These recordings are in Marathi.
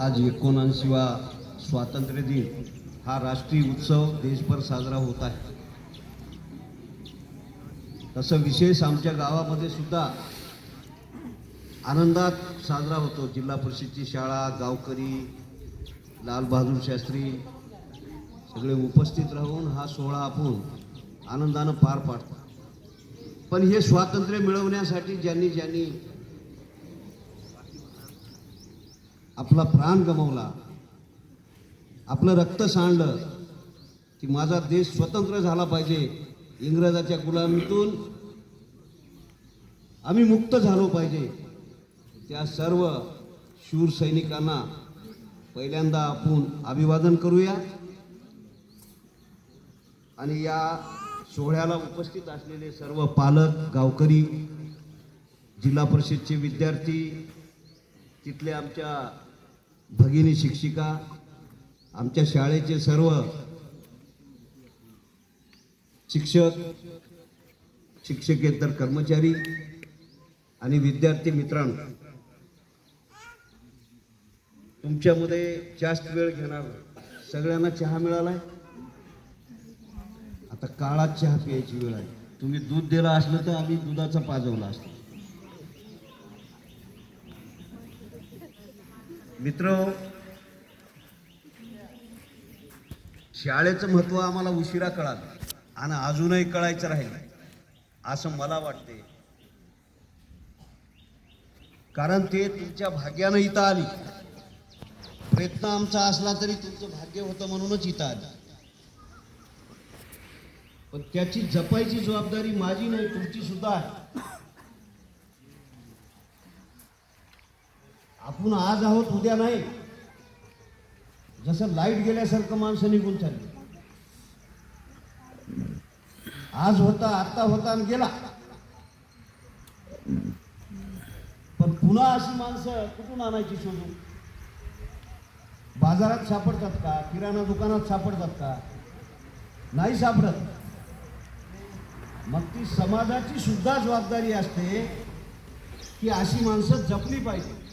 आज एकोणऐंशीवा स्वातंत्र्य दिन हा राष्ट्रीय उत्सव देशभर साजरा होत आहे. तसं विशेष आमच्या गावामध्ये सुद्धा आनंदात साजरा होतो. जिल्हा परिषदची शाळा गावकरी लालबहादूर शास्त्री सगळे उपस्थित राहून हा सोहळा आपण आनंदानं पार पाडतो. पण हे स्वातंत्र्य मिळवण्यासाठी ज्यांनी ज्यांनी आपला प्राण गमावला आपलं रक्त सांडलं की माझा देश स्वतंत्र झाला पाहिजे. इंग्रजाच्या गुलामीतून आम्ही मुक्त झालो पाहिजे. त्या सर्व शूर सैनिकांना पहिल्यांदा आपण अभिवादन करूया. आणि या सोहळ्याला उपस्थित असलेले सर्व पालक गावकरी जिल्हा परिषदचे विद्यार्थी तिथले आमच्या भगिनी शिक्षिका आमच्या शाळेचे सर्व शिक्षक शिक्षकेतर कर्मचारी आणि विद्यार्थी मित्रांनो तुमच्यामध्ये जास्त वेळ घेणार सगळ्यांना चहा मिळालाय? आता काळात चहा प्यायची वेळ आहे. तुम्ही दूध दिलं असलं तर आम्ही दुधाचा पाजवला असतो. मित्र शाळेचं महत्त्व आम्हाला उशिरा कळालं आणि अजूनही कळायचं राहिलं असं मला वाटते कारण ते तुमच्या भाग्यानं इथं आली. प्रयत्न आमचा असला तरी तुमचं भाग्य होतं म्हणूनच इथं आलं. पण त्याची जपायची जबाबदारी माझी नाही तुमची सुद्धा आहे. आपण आज आहोत उद्या नाही. जसं लाइट गेल्यासारखं माणसं निघून चालली. आज होता आत्ता होता आणि गेला. पण पुन्हा अशी माणसं कुठून आणायची शोधून? बाजारात सापडतात का? किराणा दुकानात सापडतात का? नाही सापडत. मग ती समाजाची सुद्धा जबाबदारी असते की अशी माणसं जपली पाहिजे.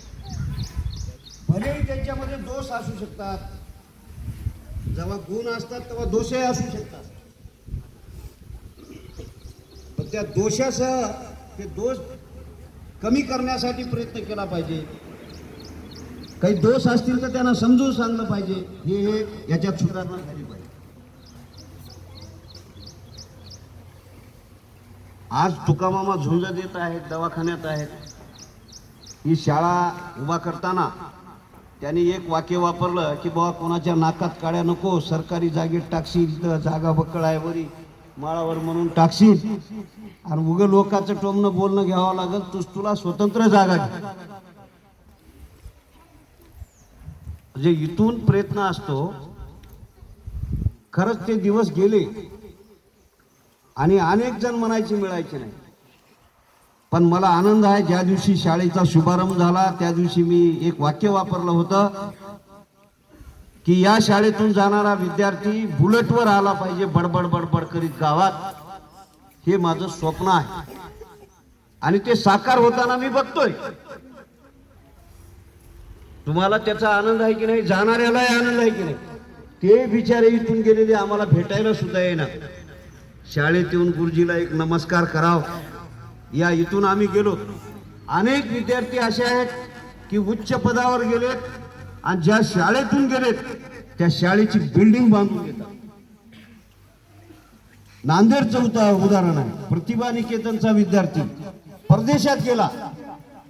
भलेही त्यांच्यामध्ये दोष असू शकतात. जेव्हा गुण असतात तेव्हा दोषही असू शकतात. पण त्या दोषासह ते दोष कमी करण्यासाठी प्रयत्न केला पाहिजे. काही दोष असतील तर त्यांना समजून सांगलं पाहिजे. हे हे याच्यात सुधारणा झाली पाहिजे. आज तुकामामा झुंज देत आहेत दवाखान्यात आहेत. ही शाळा उभा करताना त्यांनी एक वाक्य वापरलं की बाबा कोणाच्या नाकात काड्या नको सरकारी जागेत टाकशील तर जागा बक्कळ आहे वरी माळावर म्हणून टाकशील. आणि उगं लोकांचं टोमणं बोलणं घ्यावं लागेल तू तुला स्वतंत्र जागा म्हणजे इथून प्रयत्न असतो खरंच ते दिवस गेले. आणि अनेक जण म्हणायचे मिळायचे नाही. पण मला आनंद आहे ज्या दिवशी शाळेचा शुभारंभ झाला त्या दिवशी मी एक वाक्य वापरलं होतं की या शाळेतून जाणारा विद्यार्थी बुलेटवर आला पाहिजे बडबड बडबड करीत गावात. हे माझं स्वप्न आहे. आणि ते साकार होताना मी बघतोय. तुम्हाला त्याचा आनंद आहे की नाही? जाणाऱ्यालाही आनंद आहे की नाही? ते बिचारे इथून गेलेले आम्हाला भेटायला सुद्धा येणार शाळेत येऊन गुरुजीला एक नमस्कार करावा. या इथून आम्ही गेलो. अनेक विद्यार्थी असे आहेत की उच्च पदावर गेलेत आणि ज्या शाळेतून गेलेत त्या शाळेची बिल्डिंग बांधून घेतात. नांदेड चौथा उदाहरण आहे. प्रतिभा निकेतनचा विद्यार्थी परदेशात गेला.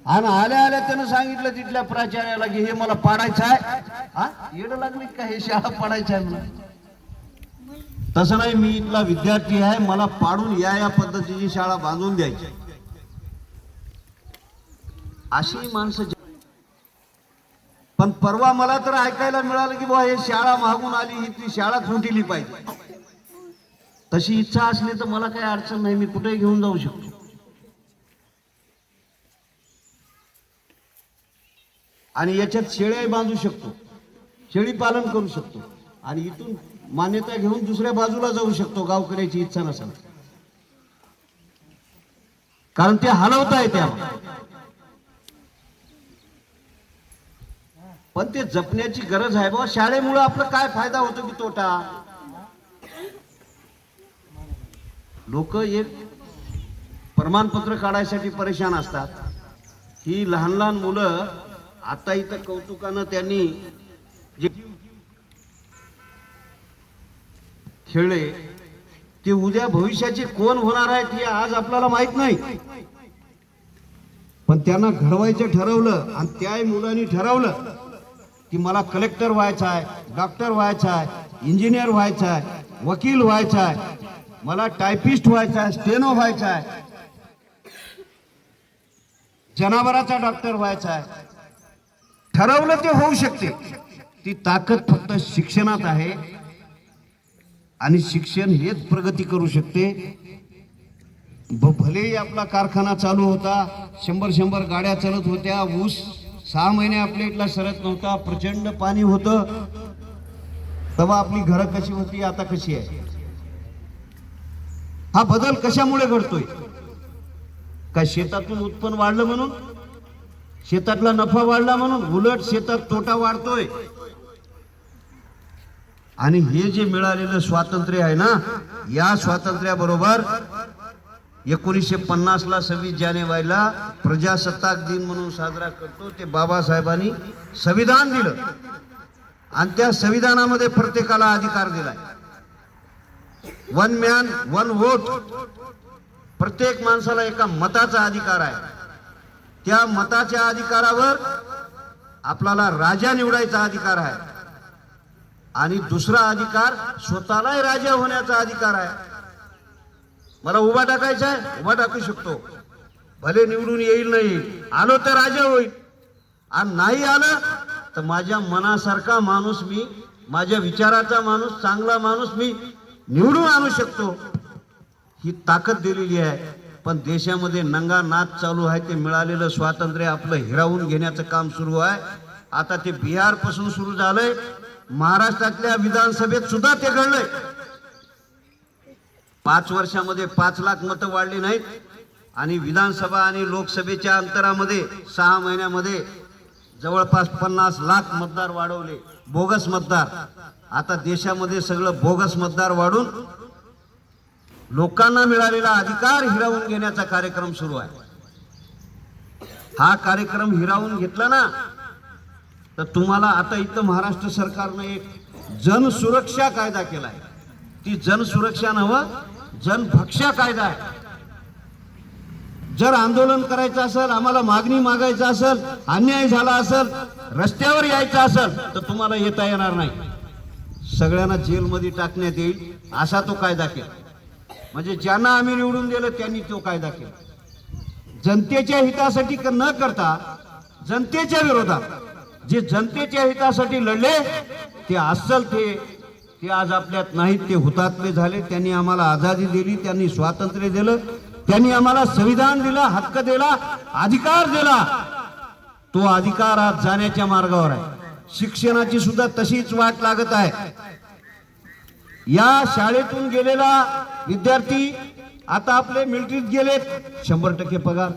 आणि आल्या आल्या त्यानं सांगितलं तिथल्या प्राचार्याला की हे मला पाडायचं आहे. हा? येणं लागली का हे शाळा पाडायचं आहे मला तसं नाही मी इथला विद्यार्थी आहे. मला पाडून या या पद्धतीची शाळा बांधून द्यायची अशी माणसं पण परवा मला तर ऐकायला मिळालं की बुवा हे शाळा मागून आली ही ती शाळा मोठीली पाहिजे. तशी इच्छा असली तर मला काही अडचण नाही मी कुठेही घेऊन जाऊ शकतो. आणि याच्यात शेळ्याही बांधू शकतो. शेळी पालन करू शकतो. आणि इथून मान्यता घेऊन दुसऱ्या बाजूला जाऊ शकतो गावकऱ्याची इच्छा नसेल कारण ते हलवता येते पण ते जपण्याची गरज आहे बाबा शाळेमुळे आपलं काय फायदा होतो की तोटा? लोक एक प्रमाणपत्र काढायसाठी परेशान असतात. ही लहान लहान मुलं आता इथं कौतुकानं त्यांनी जे खेळले ते उद्या भविष्याचे कोण होणार आहेत हे आज आपल्याला माहीत नाही. पण त्यांना घडवायचं ठरवलं आणि त्या मुलांनी ठरवलं. की मला कलेक्टर व्हायचं आहे डॉक्टर व्हायचं आहे इंजिनियर व्हायचं आहे वकील व्हायचं आहे मला टायपिस्ट व्हायचं आहे स्टेनो व्हायचं आहे जनावराचा डॉक्टर व्हायचा आहे. ठरवलं ते होऊ शकते. ती ताकद फक्त शिक्षणात आहे आणि शिक्षण हेच प्रगती करू शकते. भलेही आपला कारखाना चालू होता शंभर शंभर गाड्या चालत होत्या ऊस सहा महिने आपल्या इथला सरत नव्हता प्रचंड पाणी होतं. तेव्हा आपली घरं कशी होती आता कशी आहे? हा बदल कशामुळे घडतोय? काय शेतातून उत्पन्न वाढलं म्हणून? शेतातला नफा वाढला म्हणून? उलट शेतात तोटा वाढतोय. आणि हे जे मिळालेलं स्वातंत्र्य आहे ना या स्वातंत्र्याबरोबर एकोणीसशे पन्नासला सव्वीस जानेवारीला प्रजासत्ताक दिन म्हणून साजरा करतो. ते बाबासाहेबांनी संविधान दिलं. आणि त्या संविधानामध्ये प्रत्येकाला अधिकार दिलाय. वन मॅन वन वोट प्रत्येक माणसाला एका मताचा अधिकार आहे. त्या मताच्या अधिकारावर आपल्याला राजा निवडायचा अधिकार आहे. आणि दुसरा अधिकार स्वतःलाही राजा होण्याचा अधिकार आहे. मला उभा टाकायचा आहे उभा टाकू शकतो. भले निवडून येईल नाही आलो तर राजा होईल. आणि नाही आलं तर माझ्या मनासारखा माणूस मी माझ्या विचाराचा माणूस चांगला माणूस मी निवडून आणू शकतो. ही ताकद दिलेली आहे. पण देशामध्ये नंगा नाच चालू आहे ते मिळालेलं स्वातंत्र्य आपलं हिरावून घेण्याचं काम सुरू आहे. आता ते बिहारपासून सुरू झालंय. महाराष्ट्रातल्या विधानसभेत सुद्धा ते घडलंय. पाच वर्षामध्ये पाच लाख मतं वाढली नाहीत. आणि विधानसभा आणि लोकसभेच्या अंतरामध्ये सहा महिन्यामध्ये जवळपास पन्नास लाख मतदार वाढवले. बोगस मतदार. आता देशामध्ये सगळं बोगस मतदार वाढून लोकांना मिळालेला अधिकार हिरावून घेण्याचा कार्यक्रम सुरू आहे. हा कार्यक्रम हिरावून घेतला ना तर तुम्हाला आता इथं महाराष्ट्र सरकारनं एक जन सुरक्षा कायदा केलाय. ती जन सुरक्षा जनभक्षा कायदा आहे. जर आंदोलन करायचं असेल आम्हाला मागणी मागायचं असेल अन्याय झाला असेल रस्त्यावर यायचं असेल तर तुम्हाला येता येणार नाही. सगळ्यांना जेलमध्ये टाकण्यात येईल असा तो कायदा केला. म्हणजे ज्यांना आम्ही निवडून दिलं त्यांनी तो कायदा केला. जनतेच्या हितासाठी न करता जनतेच्या विरोधात जे जनतेच्या हितासाठी लढले ते असल ते ते आज आपल्यात नाहीत ते हुतात्मे झाले. त्यांनी आम्हाला आझादी दिली त्यांनी स्वातंत्र्य दिलं त्यांनी आम्हाला संविधान दिलं हक्क दिला अधिकार दिला. तो अधिकार आज जाण्याच्या मार्गावर आहे. शिक्षणाची सुद्धा तशीच वाट लागत आहे. या शाळेतून गेलेला विद्यार्थी आता आपले मिलिटरीत गेलेत. शंभर टक्के पगार.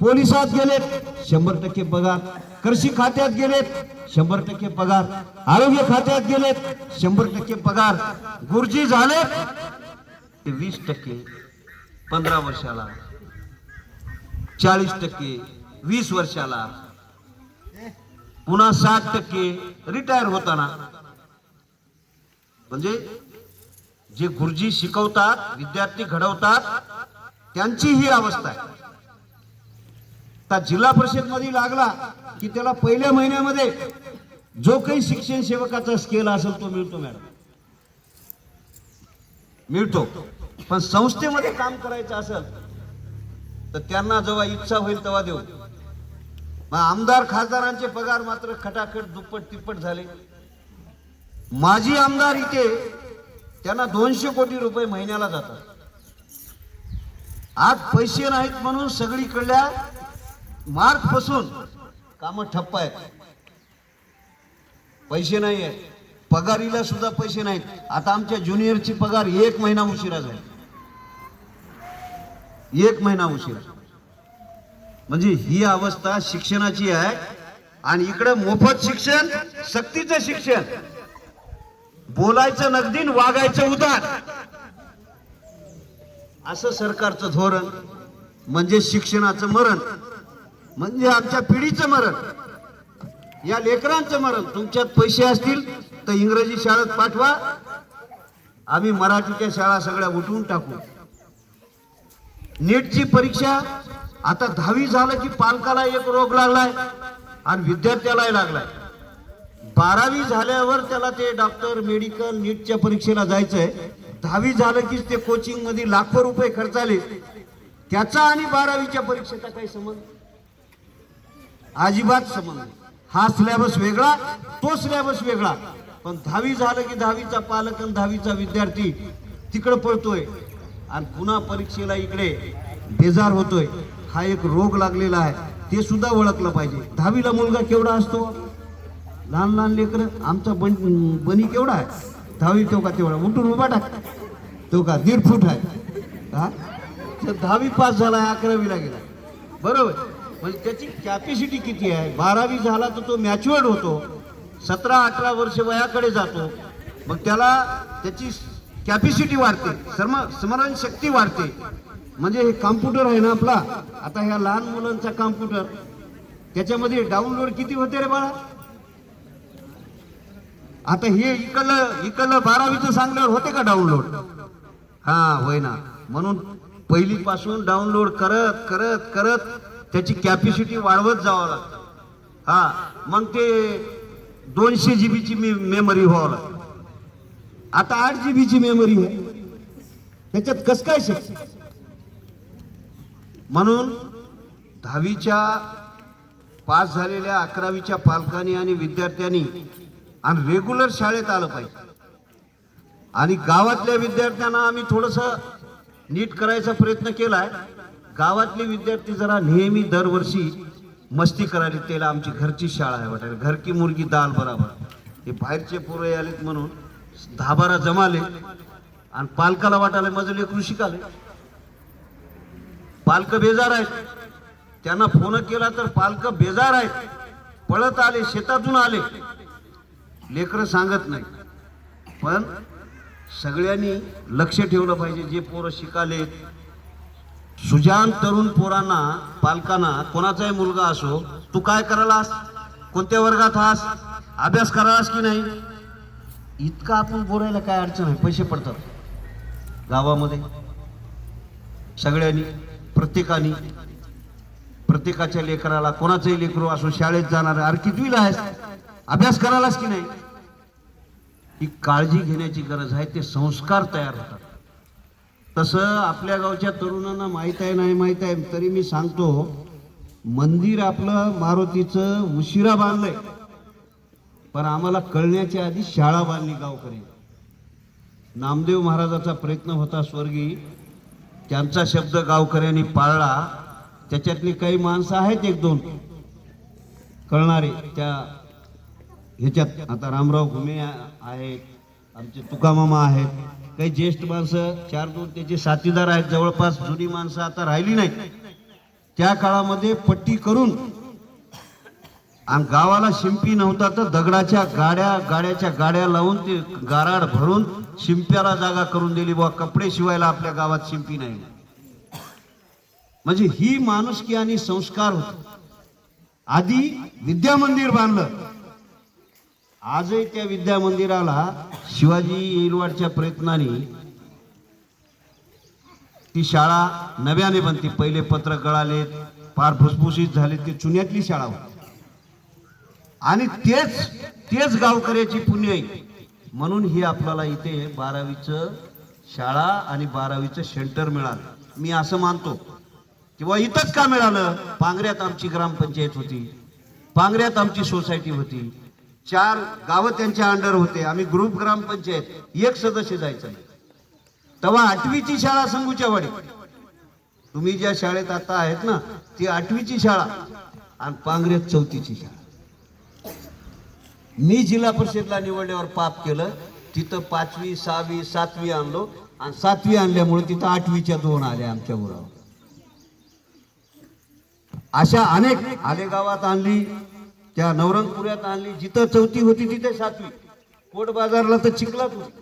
पोलिसात गेलेत शंभर टक्के पगार. कृषी खात्यात गेलेत शंभर टक्के पगार. आरोग्य खात्यात गेलेत शंभर टक्के पगार. गुरुजी झालेत ते वीस टक्के पंधरा वर्षाला. चाळीस टक्के वीस वर्षाला. पुन्हा साठ टक्के रिटायर होताना. म्हणजे जे गुरुजी शिकवतात विद्यार्थी घडवतात त्यांची ही अवस्था आहे. आता जिल्हा परिषदमध्ये लागला की त्याला पहिल्या महिन्यामध्ये जो काही शिक्षण सेवकाचा स्केल असेल तो मिळतो मॅडम मिळतो. पण संस्थेमध्ये काम करायचं असेल तर त्यांना जेव्हा इच्छा होईल तेव्हा देऊ. मग आमदार खासदारांचे पगार मात्र खटाखट दुप्पट तिप्पट झाले. माजी आमदार इथे त्यांना दोनशे कोटी रुपये महिन्याला जातात. आज पैसे नाहीत म्हणून सगळीकडल्या मार्क फसून काम ठप्प आहेत. पैसे नाही आहेत. पगारीला सुद्धा पैसे नाहीत. आता आमच्या ज्युनियरची पगार एक महिना उशिरा झाली. एक महिना उशिरा. म्हणजे ही अवस्था शिक्षणाची आहे आणि इकडं मोफत शिक्षण सक्तीचं शिक्षण. बोलायचं नगदीन वागायचं उदार. असं सरकारचं धोरण म्हणजे शिक्षणाचं मरण. म्हणजे आमच्या पिढीचं मरण. या लेकरांचं मरण. तुमच्यात पैसे असतील तर इंग्रजी शाळेत पाठवा. आम्ही मराठीच्या शाळा सगळ्या उठवून टाकू. नीटची परीक्षा आता दहावी झालं की पालकाला एक रोग लागलाय आणि विद्यार्थ्यालाही लागलाय. बारावी झाल्यावर त्याला ते डॉक्टर मेडिकल नीटच्या परीक्षेला जायचंय. दहावी झालं की ते कोचिंगमध्ये लाखो रुपये खर्च आले. त्याचा आणि बारावीच्या परीक्षेचा काही संबंध अजिबात संबंध हा सिलेबस वेगळा तो सिलेबस वेगळा. पण दहावी झालं की दहावीचा पालक आणि दहावीचा विद्यार्थी तिकडं पळतोय आणि पुन्हा परीक्षेला इकडे बेजार होतोय. हा एक रोग लागलेला आहे. ते सुद्धा ओळखलं पाहिजे. दहावीला मुलगा केवढा असतो? लहान लहान लेकर आमचा बन बनी केवढा आहे? दहावी तो का तेवढा? उठून उभा टाक. तो का दीड फूट आहे. हा? तर दहावी पास झाला आहे अकरावीला गेला. बरोबर. म्हणजे त्याची कॅपॅसिटी किती आहे? बारावी झाला तर तो मॅच्युअर्ड होतो. सतरा अठरा वर्ष वयाकडे जातो. मग त्याला त्याची कॅपॅसिटी वाढते. सर्म स्मरण शक्ती वाढते. म्हणजे हे कॉम्प्युटर आहे ना आपला. आता ह्या लहान मुलांचा कॉम्प्युटर त्याच्यामध्ये डाउनलोड किती होते रे बाळा? आता हे इकडलं इकडलं बारावीचं सांगल्यावर होते का डाउनलोड हा होय ना. म्हणून पहिलीपासून डाउनलोड करत करत करत त्याची कॅपॅसिटी वाढवत जावं लागतं. हा मग ते दोनशे जी बीची मी मेमरी व्हावं लागतं. आता आठ जी बीची मेमरी आहे. त्याच्यात कस काय शक्य? म्हणून दहावीच्या पास झालेल्या अकरावीच्या पालकांनी आणि विद्यार्थ्यांनी आणि रेग्युलर शाळेत आलं पाहिजे. आणि गावातल्या विद्यार्थ्यांना आम्ही थोडस नीट करायचा प्रयत्न केलाय. गावातले विद्यार्थी जरा नेहमी दरवर्षी मस्ती करायला त्याला आमची घरची शाळा आहे वाटायला घर की मुलगी दाल बराबर. हे बाहेरचे पोरं आलेत म्हणून दहा बारा जमाले आणि पालकाला वाटायला माझं लेकरू शिकाले पालक बेजार आहेत. त्यांना फोन केला तर पालक बेजार आहेत. पळत आले शेतातून आले. लेकरं सांगत नाही. पण सगळ्यांनी लक्ष ठेवलं पाहिजे. जे पोरं शिकाले सुजान तरुण पोरांना पालकांना कोणाचाही मुलगा असो तू काय करायलास कोणत्या वर्गात हास अभ्यास करालास की नाही? इतका आपण बोलायला काय अडचण आहे? पैसे पडतात. गावामध्ये. सगळ्यांनी प्रत्येकाने प्रत्येकाच्या लेकराला कोणाचंही लेकरू असो शाळेत जाणार अरे कितवीला आहेस? अभ्यास करायलास की नाही? ही काळजी घेण्याची गरज आहे ते संस्कार तयार होतात. तसं आपल्या गावच्या तरुणांना माहीत आहे नाही माहीत आहे तरी मी सांगतो मंदिर आपलं मारुतीचं उशिरा बांधलंय. पण आम्हाला कळण्याच्या आधी शाळा बांधली गावकरी. नामदेव महाराजाचा प्रयत्न होता स्वर्गी त्यांचा शब्द गावकऱ्यांनी पाळला. त्याच्यातली काही माणसं आहेत एक दोन. कळणारे त्या ह्याच्यात आता रामराव घुमे आहेत आमचे तुकामामा आहेत. काही ज्येष्ठ माणसं चार दोन त्याचे साथीदार आहेत जवळपास जुनी माणसं आता राहिली नाहीत. त्या काळामध्ये पट्टी करून आणि गावाला शिंपी नव्हता तर दगडाच्या गाड्या गाड्याच्या गाड्या लावून ते गाराड भरून शिंप्याला जागा करून दिली बुवा कपडे शिवायला आपल्या गावात शिंपी नाही. म्हणजे ही माणुसकी आणि संस्कार होत. आधी विद्या मंदिर बांधलं आजही त्या विद्या मंदिराला शिवाजी येलवाडच्या प्रयत्नाने ती शाळा नव्याने बनते पहिले पत्र कळाले फार फुसफुसीत झाले ती चुन्यातली शाळा होती. आणि तेच तेच गावकऱ्याची पुण्य आहे. म्हणून ही आपल्याला इथे बारावीचं शाळा आणि बारावीचं सेंटर मिळालं. मी असं मानतो. किंवा इथंच का मिळालं? पांगऱ्यात आमची ग्रामपंचायत होती. पांगऱ्यात आमची सोसायटी होती. चार गावं त्यांच्या अंडर होते. आम्ही ग्रुप ग्रामपंचायत एक सदस्य जायचं नाही. तेव्हा आठवीची शाळा संगूच्या वाडी तुम्ही ज्या शाळेत आता आहेत ना ती आठवीची शाळा आणि काँग्रेस चौथीची शाळा. मी जिल्हा परिषदला निवडल्यावर पाप केलं. तिथं पाचवी सहावी सातवी आणलो आणि सातवी आणल्यामुळे तिथं आठवीच्या दोन आल्या आमच्या उरावर. अशा अनेक आले गावात आणली. त्या नवरंगपुऱ्यात आणली. जिथं चौथी होती तिथे सातवी. कोट बाजारला तर चिखलात होती.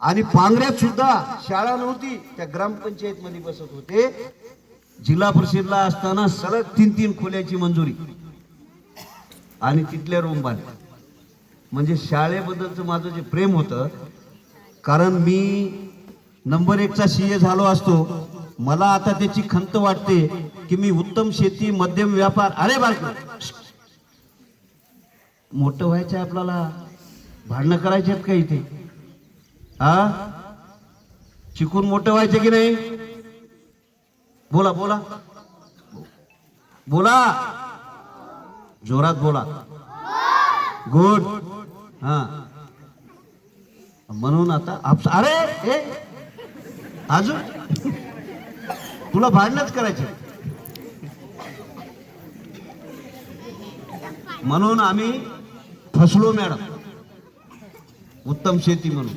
आणि पांगऱ्यात सुद्धा शाळा नव्हती. त्या ग्रामपंचायत मध्ये बसत होते. जिल्हा परिषदला असताना सलग तीन तीन खोल्याची मंजुरी. आणि तिथल्या रूम बांधल्या म्हणजे शाळेबद्दलचं माझं जे प्रेम होतं कारण मी नंबर एकचा सी ए झालो असतो. मला आता त्याची खंत वाटते की मी उत्तम शेती मध्यम व्यापार अरे बाळक मोठं व्हायचं आहे आपल्याला? भांडणं करायचे आहेत का इथे? हा शिकून मोठं व्हायचं की नाही? बोला बोला. बोला. जोरात बोला. गुड. हा. म्हणून आता आप अरे ए अजून तुला भांडणच करायचे म्हणून आम्ही फसलो मॅडम. उत्तम शेती म्हणून.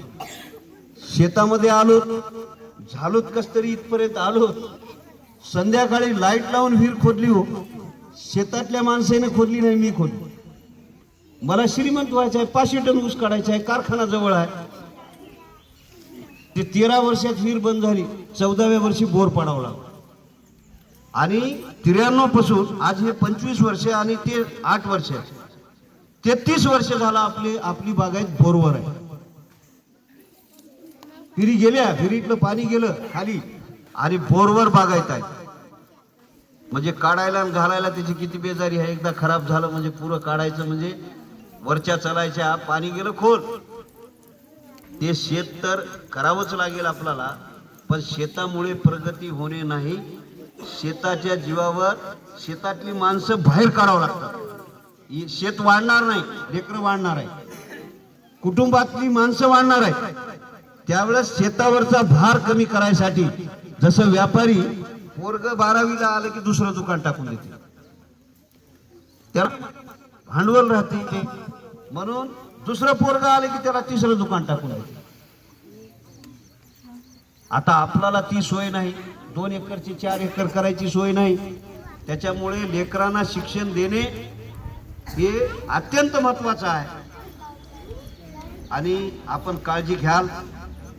शेतामध्ये आलो झालोत कस तरी इथपर्यंत आलो संध्याकाळी लाइट लावून विहीर खोदली हो. शेतातल्या माणसाने खोदली नाही मी खोदली. मला श्रीमंत व्हायचं आहे पाचशे टन ऊस काढायचा आहे कारखाना जवळ आहे. ते तेरा वर्षात विहीर बंद झाली चौदाव्या वर्षी बोर पडावं लागला. आणि त्र्याण्णवपासून आज हे पंचवीस वर्ष आणि ते आठ वर्ष तेहतीस वर्ष झाला आपली आपली बागायत बोरवर आहे. फिरी गेल्या फिरीतलं पाणी गेलं खाली. आणि बोरवर बागायत आहे. म्हणजे काढायला आणि घालायला त्याची किती बेजारी आहे? एकदा खराब झालं म्हणजे पुरं काढायचं म्हणजे वरच्या चलायच्या पाणी गेलं खोल. ते शेत तर करावंच लागेल आपल्याला पण शेतामुळे प्रगती होणे नाही. शेताच्या जीवावर शेतातली माणसं बाहेर काढावं लागतात. शेत वाढणार नाही लेकरं वाढणार आहे. कुटुंबातली माणसं वाढणार आहे त्यावेळेस शेतावरचा भार कमी करायसाठी जसं व्यापारी पोरग बारावीला आलं की दुसरं दुकान टाकून देते. त्याला भांडवल राहते ते म्हणून दुसरं पोरग आलं की त्याला तिसरं दुकान टाकून देते. आता आपल्याला ती सोय नाही. दोन एकरची चार एकर करायची सोय नाही. त्याच्यामुळे लेकरांना शिक्षण देणे हे अत्यंत महत्वाचं आहे. आणि आपण काळजी घ्याल.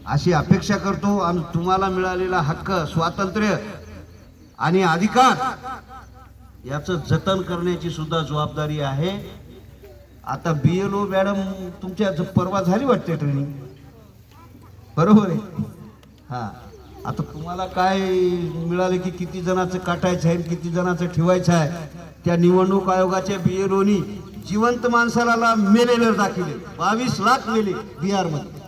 अशी अपेक्षा करतो आणि तुम्हाला मिळालेला हक्क स्वातंत्र्य आणि अधिकार याचं जतन करण्याची सुद्धा जबाबदारी आहे. आता बी एल ओ मॅडम तुमच्या परवा झाली वाटते ट्रेनिंग बरोबर आहे. हा. आता तुम्हाला काय मिळाले की किती जणांचं काटायचं आहे किती जणांचं ठेवायचं आहे? त्या निवडणूक आयोगाच्या बी जिवंत माणसाला मेलेलं दाखवले. बावीस लाख मेले बिहारमध्ये.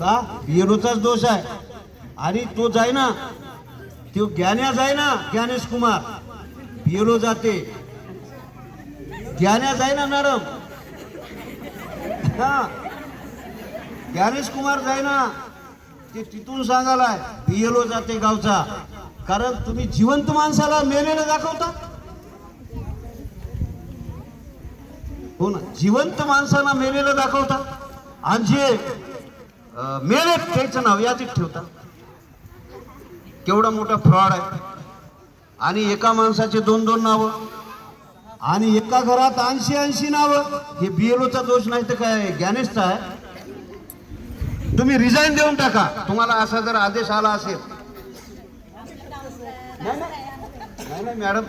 का? बिएलओचाच दोष आहे. आणि तो जाय ना तो ज्ञान्या जाय ना ज्ञानेश कुमार. बिएलओ जाते. ज्ञान्या जाय ना मॅडम हा. ज्ञानेश कुमार जाय ना ते तिथून सांगायला बिएलओ जाते गावचा. कारण तुम्ही जिवंत माणसाला मेलेलं दाखवता. हो ना जिवंत माणसाला मेलेलं दाखवता. आणि जे मेले त्याचं नाव यादीत ठेवता. केवढा मोठा फ्रॉड आहे. आणि एका माणसाचे दोन दोन नावं. आणि एका घरात ऐंशी ऐंशी नावं. हे बीएलओचा दोष नाही तर काय ज्ञानेशचा आहे. तुम्ही रिझाईन देऊन टाका. तुम्हाला असा जर आदेश आला असेल नाही नाही. नाही, नाही मॅडम.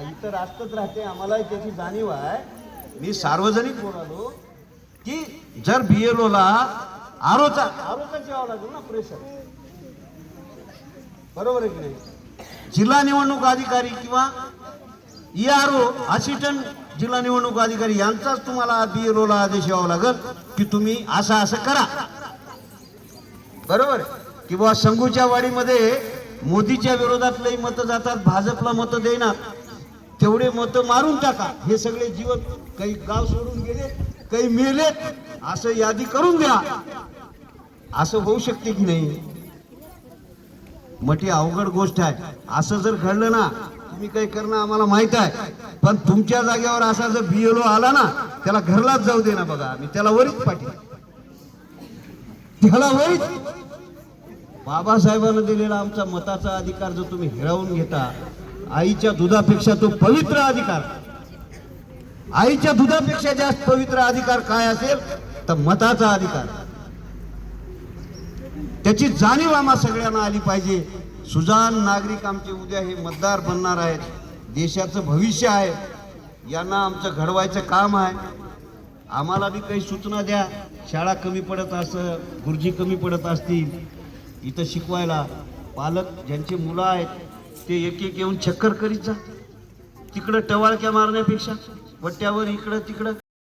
इथं रास्तच राहते. आम्हाला त्याची जाणीव आहे. मी सार्वजनिक बोलालो की जर बीएलओला आरोचा आरोचा जेवावं लागेल ना प्रेशर बरोबर आहे की नाही? जिल्हा निवडणूक अधिकारी किंवा इ आर ओ असिस्टंट जिल्हा निवडणूक अधिकारी यांचाच तुम्हाला बीएलओला आदेश यावा लागेल की तुम्ही असं असं करा. बरोबर किंवा संघूच्या वाडीमध्ये मोदीच्या विरोधात लई मतं जातात भाजपला मतं देणार. तेवढे मतं मारून टाका. हे सगळे जीवन काही गाव सोडून गेले काही मेलेत असं यादी करून द्या. असं होऊ शकते की नाही? मोठी अवघड गोष्ट आहे. असं जर घडलं ना तुम्ही काही करणं आम्हाला माहीत आहे. पण तुमच्या जागेवर असा जर बीएलओ आला ना त्याला घरलाच जाऊ दे ना बघा. मी त्याला वरीच पाठी त्याला वरीच बाबासाहेबांना दिलेला आमचा मताचा अधिकार जो तुम्ही हिरावून घेता आईच्या दुधापेक्षा तो पवित्र अधिकार. आईच्या दुधापेक्षा जास्त पवित्र अधिकार काय असेल तर मताचा अधिकार. त्याची जाणीव आम्हा सगळ्यांना आली पाहिजे. सुजान नागरिक आमचे उद्या हे मतदार बनणार आहेत. देशाचं भविष्य आहे. यांना आमचं घडवायचं काम आहे. आम्हाला बी काही सूचना द्या. शाळा कमी पडत असं गुरुजी कमी पडत असतील. इथं शिकवायला पालक ज्यांची मुलं आहेत ते एक एक येऊन चक्कर करीत जा. तिकडं टवाळक्या मारण्यापेक्षा वट्ट्यावर इकडं तिकडं